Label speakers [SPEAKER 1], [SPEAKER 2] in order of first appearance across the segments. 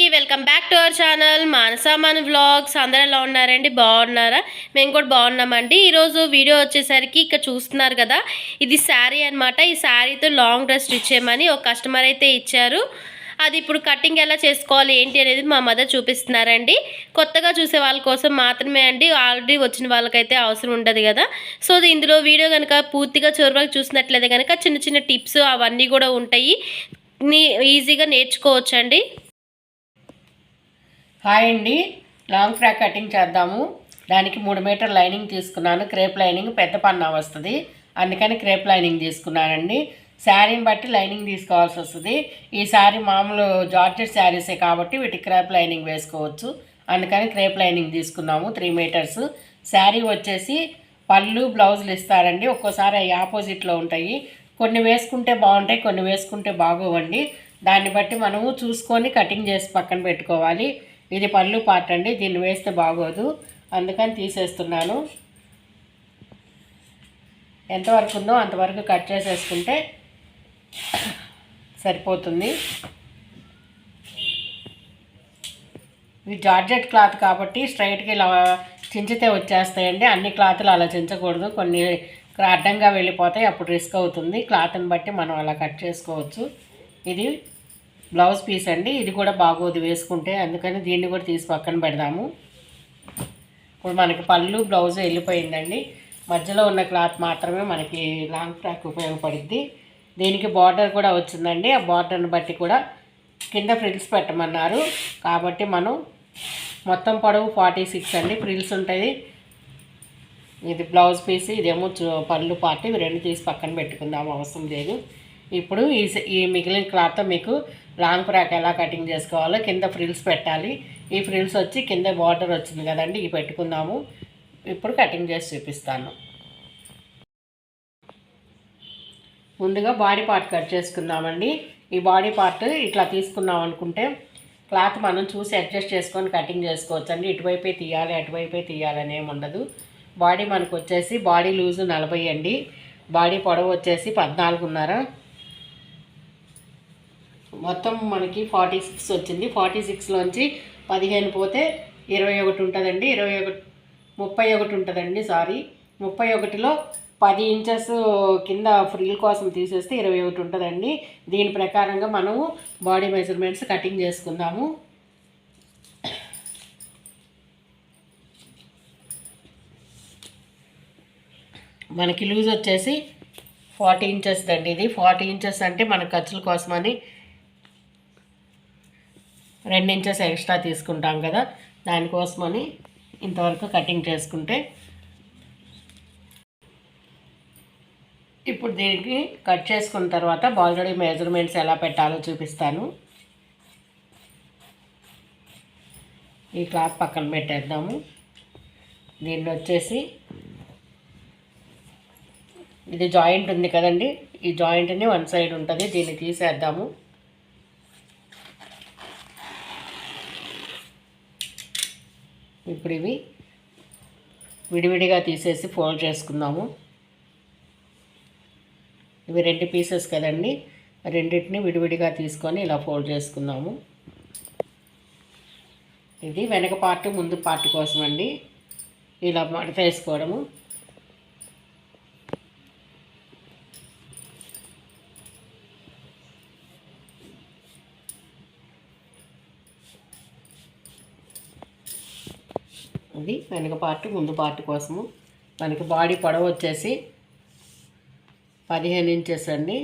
[SPEAKER 1] అందరికీ welcome back to our channel. Manasamana vlogs. అందరూ ఎలా ఉన్నారండి? బాగున్నారా? మేము కూడా బాగున్నామండి. ఈరోజు వీడియో వచ్చేసరికి ఇక్కడ చూస్తున్నారు కదా ఇది శారీ అన్నమాట. ఈ శారీతో లాంగ్ డ్రెస్ స్టిచ్ చేయమని ఒక కస్టమర్ అయితే ఇచ్చారు. అది ఇప్పుడు కటింగ్ ఎలా చేసుకోవాలి ఏంటి అనేది మా మదర్ చూపిస్తున్నారండి. కొత్తగా చూసే వాళ్ళ కోసం మాత్రమే అండి. ఆల్రెడీ వచ్చిన వాళ్ళకైతే అవసరం ఉండదు కదా. సో ఇందులో వీడియో కనుక పూర్తిగా చివరికి చూసినట్లయితే కనుక చిన్న చిన్న టిప్స్ అవన్నీ కూడా ఉంటాయి. నీ ఈజీగా నేర్చుకోవచ్చండి.
[SPEAKER 2] హాయ్ అండి. లాంగ్ ఫ్రాక్ కటింగ్ చేద్దాము. దానికి మూడు మీటర్ లైనింగ్ తీసుకున్నాను. క్రేప్ లైనింగ్ పెద్ద పన్నా వస్తుంది. అందుకని క్రేప్ లైనింగ్ తీసుకున్నానండి. శారీని బట్టి లైనింగ్ తీసుకోవాల్సి వస్తుంది. ఈ శారీ మామూలు జార్జెట్ శారీసే కాబట్టి వీటి క్రేప్ లైనింగ్ వేసుకోవచ్చు. అందుకని క్రేప్ లైనింగ్ తీసుకున్నాము. Three meters. శారీ వచ్చేసి పళ్ళు బ్లౌజులు ఇస్తారండి. ఒక్కోసారి అవి ఆపోజిట్లో ఉంటాయి. కొన్ని వేసుకుంటే బాగుంటాయి కొన్ని వేసుకుంటే బాగోవండి. దాన్ని బట్టి మనము చూసుకొని కటింగ్ చేసి పక్కన పెట్టుకోవాలి. ఇది పళ్ళు పార్ట్ అండి దీన్ని వేస్తే బాగోదు. అందుకని తీసేస్తున్నాను. ఎంతవరకు ఉందో అంతవరకు కట్ చేసేసుకుంటే సరిపోతుంది. ఇది జార్జెట్ క్లాత్ కాబట్టి స్ట్రైట్గా ఇలా చించితే వచ్చేస్తాయండి. అన్ని క్లాత్లు అలా చించకూడదు. కొన్ని అడ్డంగా వెళ్ళిపోతాయి అప్పుడు రిస్క్ అవుతుంది. క్లాత్ని బట్టి మనం అలా కట్ చేసుకోవచ్చు. ఇది బ్లౌజ్ పీస్ అండి. ఇది కూడా బాగోదు వేసుకుంటే. అందుకని దీన్ని కూడా తీసి పక్కన పెడదాము. ఇప్పుడు మనకి పళ్ళు బ్లౌజ్ వెళ్ళిపోయిందండి. మధ్యలో ఉన్న క్లాత్ మాత్రమే మనకి లాంగ్ ఫ్రాక్ ఉపయోగపడుద్ది. దీనికి బార్డర్ కూడా వచ్చిందండి. ఆ బార్డర్ని బట్టి కూడా కింద ఫ్రిల్స్ పెట్టమన్నారు. కాబట్టి మనం మొత్తం పొడవు ఫార్టీ సిక్స్ అండి. ఫ్రిల్స్ ఉంటుంది ఇది బ్లౌజ్ పీస్ ఇదేమో పళ్ళు పార్ట్ ఇవి రెండు తీసి పక్కన పెట్టుకుందాం. అవసరం లేదు. ఇప్పుడు ఈ ఈ మిగిలిన క్లాత్తో మీకు లాంగ్ ఫ్రాక్ ఎలా కటింగ్ చేసుకోవాలో కింద ఫ్రిల్స్ పెట్టాలి. ఈ ఫ్రిల్స్ వచ్చి కింద బార్డర్ వచ్చింది కదండి ఇవి పెట్టుకుందాము. ఇప్పుడు కటింగ్ చేసి చూపిస్తాను. ముందుగా బాడీ పార్ట్ కట్ చేసుకుందామండి. ఈ బాడీ పార్ట్ ఇట్లా తీసుకున్నాం అనుకుంటే క్లాత్ మనం చూసి అడ్జస్ట్ చేసుకొని కటింగ్ చేసుకోవచ్చు అండి ఇటువైపే తీయాలి అటువైపే తీయాలని ఏమి ఉండదు. బాడీ మనకు వచ్చేసి బాడీ లూజు నలభై అండి. బాడీ పొడవు వచ్చేసి పద్నాలుగున్నర. మొత్తం మనకి ఫార్టీ సిక్స్ వచ్చింది. ఫార్టీ సిక్స్లోంచి పదిహేను పోతే ఇరవై ఒకటి ఉంటుందండి. ఇరవై ఒకటి ముప్పై ఒకటి ఉంటుందండి సారీ. ముప్పై ఒకటిలో పది ఇంచెస్ కింద ఫ్రిల్ కోసం తీసేస్తే ఇరవై ఒకటి ఉంటుందండి. దీని ప్రకారంగా మనము బాడీ మెజర్మెంట్స్ కటింగ్ చేసుకుందాము. మనకి లూజ్ వచ్చేసి ఫార్టీ ఇంచెస్ అండి ఇది. ఫార్టీ ఇంచెస్ అంటే మన ఖర్చుల కోసమని రెండు ఇంచెస్ ఎక్స్ట్రా తీసుకుంటాం కదా దానికోసమని ఇంతవరకు కటింగ్ చేసుకుంటే. ఇప్పుడు దీనికి కట్ చేసుకున్న తర్వాత బాల్రెడీ మెజర్మెంట్స్ ఎలా పెట్టాలో చూపిస్తాను. ఈ క్లాత్ పక్కన పెట్టేద్దాము. దీన్ని వచ్చేసి ఇది జాయింట్ ఉంది కదండి ఈ జాయింట్ని వన్ సైడ్ ఉంటుంది దీన్ని తీసేద్దాము. ఇప్పుడు ఇవి విడివిడిగా తీసేసి ఫోల్డ్ చేసుకుందాము. ఇవి రెండు పీసెస్ కదండి రెండింటిని విడివిడిగా తీసుకొని ఇలా ఫోల్డ్ చేసుకుందాము. ఇది వెనక పార్ట్ ముందు పార్ట్ కోసం అండి ఇలా మడత వేసుకోవడము ఇది వెనక పార్ట్ ముందు పార్ట్ కోసము. మనకి బాడీ పొడవు వచ్చేసి పదిహేను ఇంచెస్ అండి.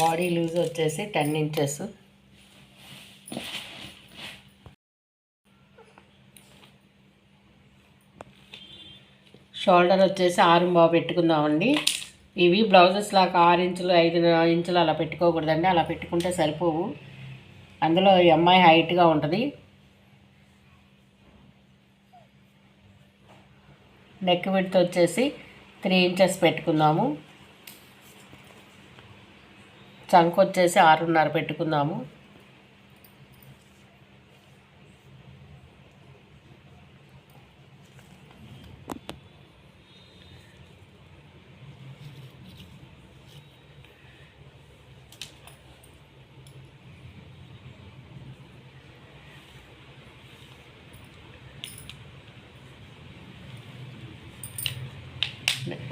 [SPEAKER 2] బాడీ లూజ్ వచ్చేసి టెన్ ఇంచెస్ షోల్డర్ వచ్చేసి ఆరు బాగా పెట్టుకుందామండి. ఇవి బ్లౌజెస్ లాగా ఆరు ఇంచులు ఐదు ఇంచులు అలా పెట్టుకోకూడదండి. అలా పెట్టుకుంటే సరిపోవు. అందులో ఈ అమ్మాయి హైట్గా ఉంటుంది. నెక్ విడ్త్ వచ్చేసి త్రీ ఇంచెస్ పెట్టుకుందాము. చంక్ వచ్చేసి ఆరున్నర పెట్టుకుందాము.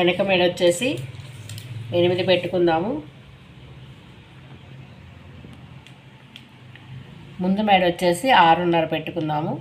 [SPEAKER 2] వెనక మెడ వచ్చేసి ఎనిమిది పెట్టుకుందాము. ముందు మెడ వచ్చేసి ఆరున్నర పెట్టుకుందాము.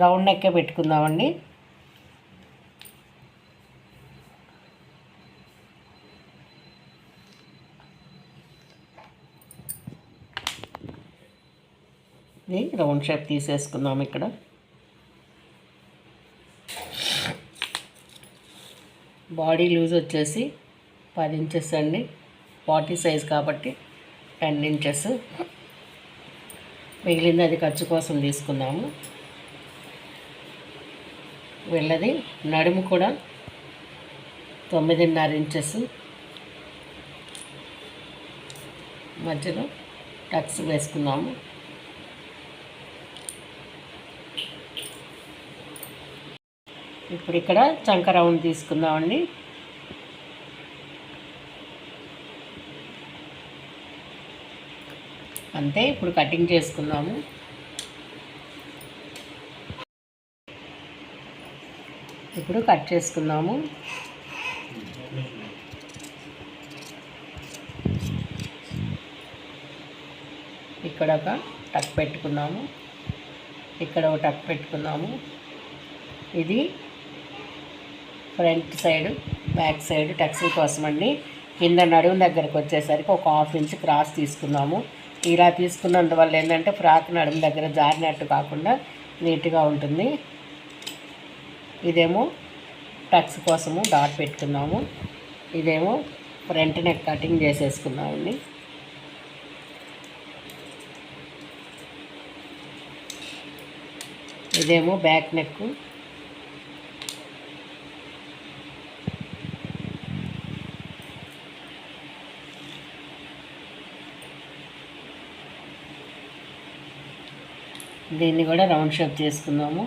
[SPEAKER 2] రౌండ్ నెక్కే పెట్టుకుందామండి ఇది రౌండ్ షేప్ తీసేసుకుందాం ఇక్కడ. బాడీ లూజ్ వచ్చేసి పది ఇంచెస్ అండి. ఫార్టీ సైజ్ కాబట్టి టెన్ ఇంచెస్. మిగిలింది అది ఖర్చు కోసం తీసుకున్నాము వెళ్ళది నడుము కూడా తొమ్మిదిన్నర ఇంచెస్. మధ్యలో టక్స్ వేసుకున్నాము ఇప్పుడు ఇక్కడ చంక రౌండ్ తీసుకుందామండి. అంతే ఇప్పుడు కటింగ్ చేసుకుందాము. ఇప్పుడు కట్ చేసుకుందాము. ఇక్కడ ఒక టక్ పెట్టుకున్నాము. ఇక్కడ ఒక టక్ పెట్టుకున్నాము. ఇది ఫ్రంట్ సైడ్ బ్యాక్ సైడ్ టక్స్ల కోసం అండి. కింద నడుము దగ్గరకు వచ్చేసరికి ఒక హాఫ్ ఇంచ్ క్రాస్ తీసుకున్నాము. ఇలా తీసుకున్నందువల్ల ఏంటంటే ఫ్రాక్ నడుము దగ్గర జారినట్టు కాకుండా నీట్గా ఉంటుంది. ఇదేమో టక్స్ కోసము డాట్ పెట్టుకున్నాము. ఇదేమో ఫ్రంట్ నెక్ కటింగ్ చేసేసుకున్నామండి. ఇదేమో బ్యాక్ నెక్ దీన్ని కూడా రౌండ్ షేప్ చేసుకుందాము.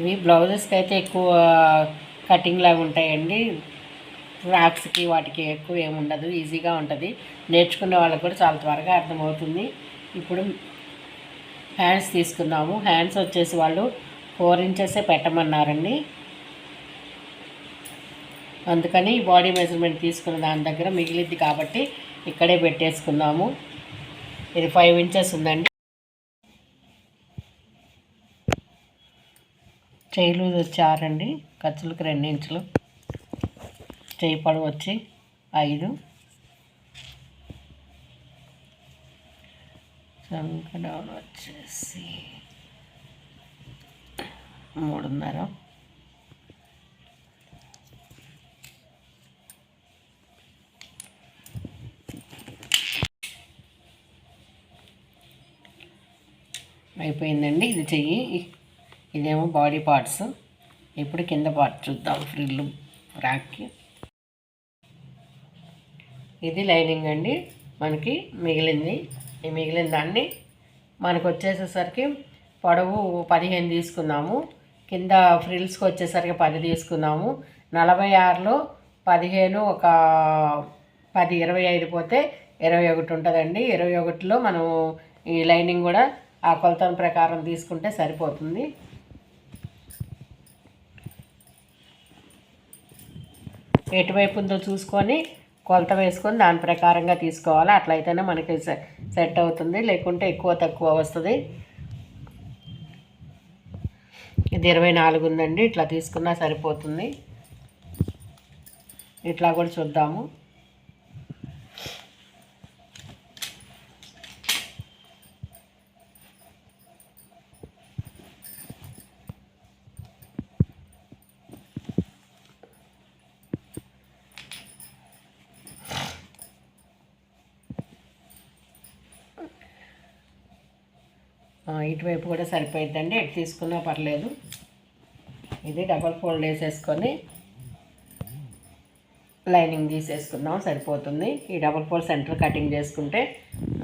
[SPEAKER 2] ఇవి బ్లౌజెస్కి అయితే ఎక్కువ కటింగ్ లాగా ఉంటాయండి. ఫ్రాక్స్కి వాటికి ఎక్కువ ఏముండదు ఈజీగా ఉంటుంది. నేర్చుకునే వాళ్ళకి కూడా చాలా త్వరగా అర్థమవుతుంది. ఇప్పుడు హ్యాండ్స్ తీసుకున్నాము హ్యాండ్స్ వచ్చేసి వాళ్ళు ఫోర్ ఇంచెసే పెట్టమన్నారండి. అందుకని బాడీ మెజర్మెంట్ తీసుకున్న దాని దగ్గర మిగిలిద్ది కాబట్టి ఇక్కడే పెట్టేసుకున్నాము ఇది ఫైవ్ ఇంచెస్ ఉందండి. చేయి లూజ్ వచ్చి ఆరండి ఖర్చులకు రెండు ఇంచులు. చేయి పొడవు వచ్చి ఐదు. చంక వచ్చేసి మూడున్నర. అయిపోయిందండి ఇది చెయ్యి. ఇదేమో బాడీ పార్ట్స్. ఇప్పుడు కింద పార్ట్ చూద్దాం ఫ్రిల్లు ఫ్రాక్కి ఇది లైనింగ్ అండి. మనకి మిగిలింది ఈ మిగిలిన దాన్ని మనకు వచ్చేసేసరికి పొడవు పదిహేను తీసుకున్నాము. కింద ఫ్రిల్స్కి వచ్చేసరికి పది తీసుకున్నాము. నలభై ఆరులో పదిహేను ఒక పది ఇరవై ఐదు పోతే ఇరవై ఒకటి ఉంటుందండి. ఇరవై ఒకటిలో మనం ఈ లైనింగ్ కూడా ఆ కొలతల ప్రకారం తీసుకుంటే సరిపోతుంది. ఎటువైపు ఉందో చూసుకొని కొలత వేసుకొని దాని ప్రకారంగా తీసుకోవాలి. అట్లయితేనే మనకి సెట్ అవుతుంది లేకుంటే ఎక్కువ తక్కువ వస్తుంది. ఇది ఇరవై నాలుగు ఉందండి ఇట్లా తీసుకున్నా సరిపోతుంది. ఇట్లా కూడా చూద్దాము. ఇటువైపు కూడా సరిపోయిద్దండి. ఎటు తీసుకున్నా పర్లేదు. ఇది డబల్ ఫోల్డ్ వేసేసుకొని లైనింగ్ తీసేసుకుందాం సరిపోతుంది. ఈ డబల్ ఫోల్డ్ సెంటర్ కటింగ్ చేసుకుంటే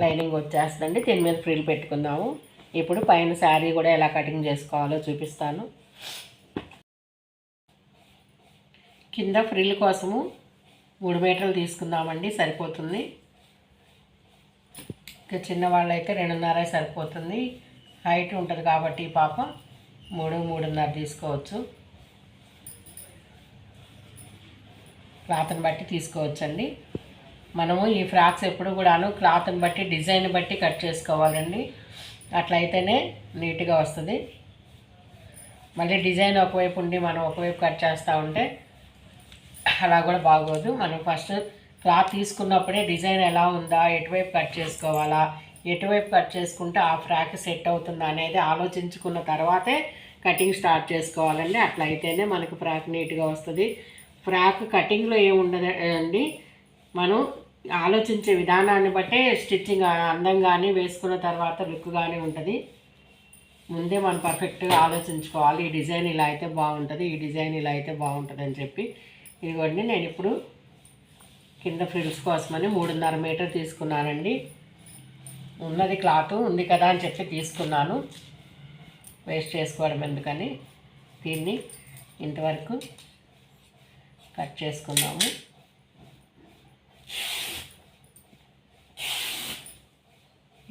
[SPEAKER 2] లైనింగ్ వచ్చేస్తుందండి. దీని మీద ఫ్రిల్ పెట్టుకుందాము. ఇప్పుడు పైన శారీ కూడా ఎలా కటింగ్ చేసుకోవాలో చూపిస్తాను. కింద ఫ్రిల్ కోసము మూడు మీటర్లు తీసుకుందామండి సరిపోతుంది. ఇంకా చిన్నవాళ్ళైతే రెండున్నర సరిపోతుంది. హైట్ ఉంటుంది కాబట్టి పాపం పాప మూడు మూడున్నర తీసుకోవచ్చు. క్లాత్ని బట్టి తీసుకోవచ్చండి. మనము ఈ ఫ్రాక్స్ ఎప్పుడు కూడాను క్లాత్ని బట్టి డిజైన్ బట్టి కట్ చేసుకోవాలండి. అట్లయితేనే నీట్గా వస్తుంది. మళ్ళీ డిజైన్ ఒకవైపు ఉండి మనం ఒకవైపు కట్ చేస్తూ ఉంటే అలా కూడా బాగోదు. మనం ఫస్ట్ క్లాత్ తీసుకున్నప్పుడే డిజైన్ ఎలా ఉందా ఎటువైపు కట్ చేసుకోవాలా ఎటువైపు కట్ చేసుకుంటే ఆ ఫ్రాక్ సెట్ అవుతుందా అనేది ఆలోచించుకున్న తర్వాతే కటింగ్ స్టార్ట్ చేసుకోవాలండి. అట్లా అయితేనే మనకు ఫ్రాక్ నీట్గా వస్తుంది. ఫ్రాక్ కటింగ్లో ఏముండదండి మనం ఆలోచించే విధానాన్ని బట్టే స్టిచ్చింగ్ అందంగానే వేసుకున్న తర్వాత లుక్గానే ఉంటుంది. ముందే మనం పర్ఫెక్ట్గా ఆలోచించుకోవాలి. ఈ డిజైన్ ఇలా అయితే బాగుంటుంది ఈ డిజైన్ ఇలా అయితే బాగుంటుంది అని చెప్పి. ఇదిగోండి నేను ఇప్పుడు కింద ఫ్రిల్స్ కోసమని మూడున్నర మీటర్ తీసుకున్నానండి. ఉన్నది క్లాత్ ఉంది కదా అని చెప్పి తీసుకున్నాను. వేస్ట్ చేసుకోవడం ఎందుకని? దీన్ని ఇంతవరకు కట్ చేసుకున్నాము.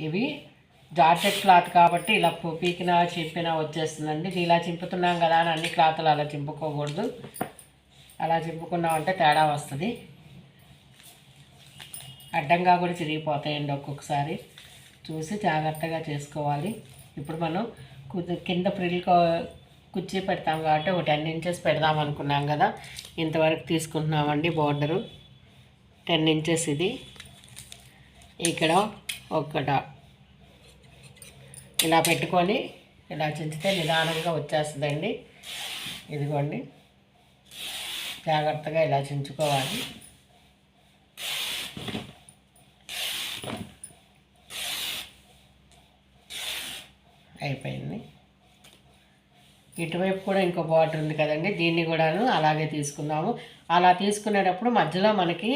[SPEAKER 2] ఇవి జార్జెట్ క్లాత్ కాబట్టి ఇలా పీకినా చింపినా వచ్చేస్తుందండి. ఇలా చింపుతున్నాం కదా అని అన్ని క్లాతులు అలా చింపుకోకూడదు. అలా చింపుకున్నామంటే తేడా వస్తుంది. అడ్డంగా కూడా చిరిగిపోతాయండి ఒక్కొక్కసారి. చూసి జాగ్రత్తగా చేసుకోవాలి. ఇప్పుడు మనం కింద ప్రిల్ కుర్చీ పెడతాం కాబట్టి ఒక టెన్ ఇంచెస్ పెడదాం అనుకున్నాం కదా. ఇంతవరకు తీసుకుంటున్నామండి బోర్డరు. టెన్ ఇంచెస్ ఇది. ఇక్కడ ఒక్కట. ఇలా పెట్టుకొని ఇలా చించితే నిదానంగా వచ్చేస్తుందండి. ఇదిగోండి. జాగ్రత్తగా ఇలా చించుకోవాలి. ఇటువైపు కూడా ఇంకో బార్డర్ ఉంది కదండి దీన్ని కూడాను అలాగే తీసుకున్నాము. అలా తీసుకునేటప్పుడు మధ్యలో మనకి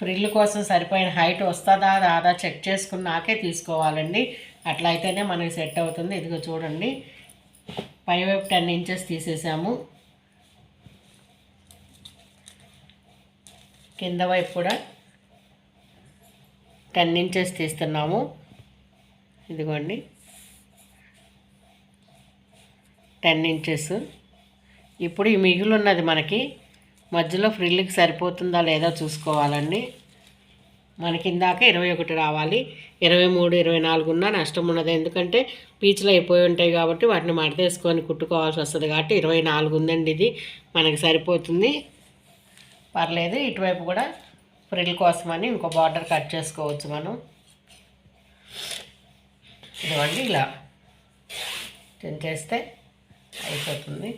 [SPEAKER 2] ఫ్రిల్ కోసం సరిపోయిన హైట్ వస్తుందా రాదా చెక్ చేసుకున్నాకే తీసుకోవాలండి. అట్లా అయితేనే మనకి సెట్ అవుతుంది. ఇదిగో చూడండి. పైవైపు టెన్ ఇంచెస్ తీసేసాము. కింద వైపు కూడా టెన్ ఇంచెస్ తీస్తున్నాము. ఇదిగోండి. Ten inches. ఇప్పుడు ఈ మిగిలి ఉన్నది మనకి మధ్యలో ఫ్రిల్కి సరిపోతుందా లేదా చూసుకోవాలండి. మనకి ఇందాక ఇరవై ఒకటి రావాలి. ఇరవై మూడు ఇరవై నాలుగు ఉన్నా నష్టం ఉన్నది. ఎందుకంటే పీచులు అయిపోయి ఉంటాయి కాబట్టి వాటిని మడతేసుకొని కుట్టుకోవాల్సి వస్తుంది కాబట్టి ఇరవై నాలుగు ఉందండి ఇది. మనకి సరిపోతుంది. పర్లేదు ఇటువైపు కూడా ఫ్రిల్ కోసమని ఇంకో బార్డర్ కట్ చేసుకోవచ్చు మనం. ఇదిగోండి ఇలా. చేస్తే అయిపోతుంది.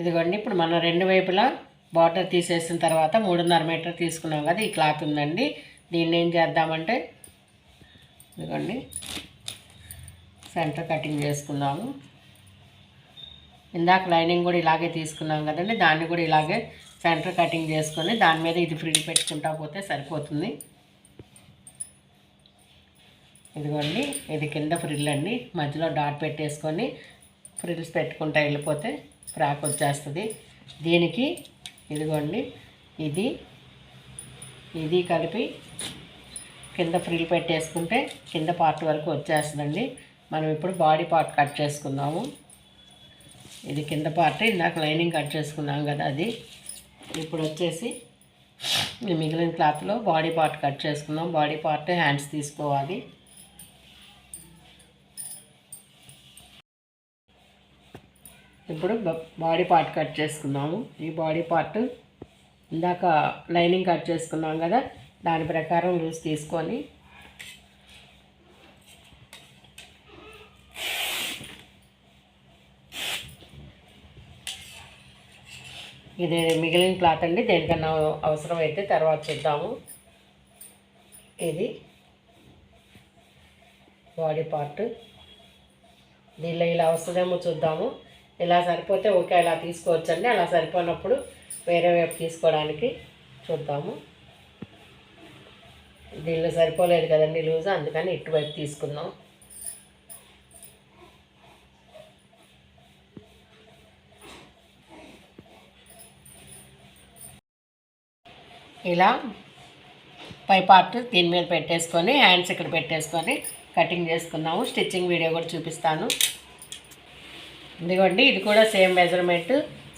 [SPEAKER 2] ఇదిగోండి ఇప్పుడు మనం రెండు వైపులా బార్డర్ తీసేసిన తర్వాత మూడున్నర మీటర్ తీసుకున్నాం కదా ఈ క్లాత్ ఉందండి. దీన్ని ఏం చేద్దామంటే ఇదిగోండి సెంటర్ కటింగ్ చేసుకుందాము. ఇందాక లైనింగ్ కూడా ఇలాగే తీసుకున్నాం కదండి దాన్ని కూడా ఇలాగే సెంటర్ కటింగ్ చేసుకొని దాని మీద ఇది ఫ్రీ పెట్టుకుంటా పోతే సరిపోతుంది. ఇదిగోండి ఇది కింద ఫ్రిల్ అండి. మధ్యలో డాట్ పెట్టేసుకొని ఫ్రిల్స్ పెట్టుకుంటా వెళ్ళిపోతే ఫ్రాక్ వచ్చేస్తుంది. దీనికి ఇదిగోండి ఇది ఇది కలిపి కింద ఫ్రిల్ పెట్టేసుకుంటే కింద పార్ట్ వరకు వచ్చేస్తుందండి. మనం ఇప్పుడు బాడీ పార్ట్ కట్ చేసుకుందాము. ఇది కింద పార్ట్ ఇందాక లైనింగ్ కట్ చేసుకున్నాం కదా అది. ఇప్పుడు వచ్చేసి మిగిలిన క్లాత్లో బాడీ పార్ట్ కట్ చేసుకున్నాం బాడీ పార్ట్ హ్యాండ్స్ తీసుకోవాలి. ఇప్పుడు బాడీ పార్ట్ కట్ చేసుకున్నాము. ఈ బాడీ పార్ట్ ఇందాక లైనింగ్ కట్ చేసుకున్నాం కదా దాని ప్రకారం లూజ్ తీసుకొని ఇది మిగిలిన క్లాత్ అండి. దేనికన్నా అవసరం అయితే తర్వాత చూద్దాము. ఇది బాడీ పార్ట్. దీనిలో ఇలా వస్తుందేమో చూద్దాము. ఇలా సరిపోతే ఓకే ఇలా తీసుకోవచ్చండి. అలా సరిపోయినప్పుడు వేరే వైపు తీసుకోవడానికి చూద్దాము. దీనిలో సరిపోలేదు కదండి లూజ్ అందుకని ఇటువైపు తీసుకుందాం. ఇలా పై పార్ట్ దీని మీద పెట్టేసుకొని హ్యాండ్స్ ఇక్కడ పెట్టేసుకొని కటింగ్ చేసుకున్నాము స్టిచ్చింగ్ వీడియో కూడా చూపిస్తాను. ఇదిగోండి ఇది కూడా సేమ్ మెజర్మెంట్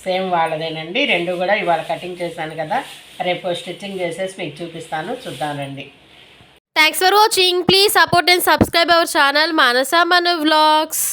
[SPEAKER 2] సేమ్ వాళ్ళదేనండి. రెండు కూడా ఇవాళ కటింగ్ చేశాను కదా రేపు స్టిచ్చింగ్ చేసేసి మీకు చూపిస్తాను చూద్దానండి
[SPEAKER 1] thanks for watching please support and subscribe our channel Manasa Mana vlogs